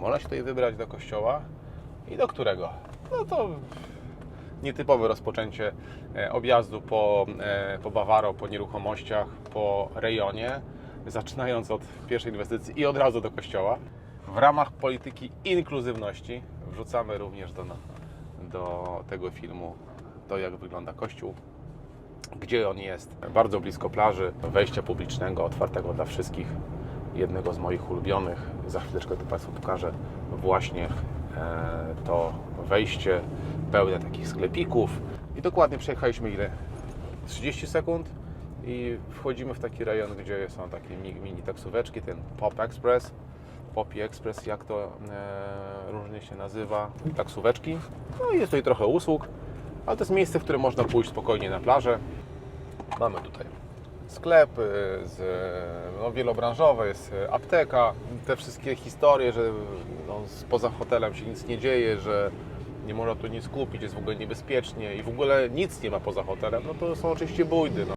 można się tutaj wybrać do kościoła i do którego? No to nietypowe rozpoczęcie e, objazdu po, e, po Bawaro, po nieruchomościach, po rejonie, zaczynając od pierwszej inwestycji i od razu do kościoła. W ramach polityki inkluzywności wrzucamy również do, do tego filmu to, jak wygląda kościół, gdzie on jest. Bardzo blisko plaży, wejścia publicznego, otwartego dla wszystkich. Jednego z moich ulubionych. Za chwileczkę to Państwu pokażę. Właśnie e, to wejście pełne takich sklepików. I dokładnie przejechaliśmy ile? 30 sekund i wchodzimy w taki rejon, gdzie są takie mi- mini taksóweczki, ten Pop Express. Popi Express, jak to e, różnie się nazywa, taksóweczki. No i jest tutaj trochę usług, ale to jest miejsce, w którym można pójść spokojnie na plażę. Mamy tutaj sklep z, no, wielobranżowy, jest y, apteka, te wszystkie historie, że no, poza hotelem się nic nie dzieje, że nie można tu nic kupić, jest w ogóle niebezpiecznie i w ogóle nic nie ma poza hotelem, no to są oczywiście bójdy. No.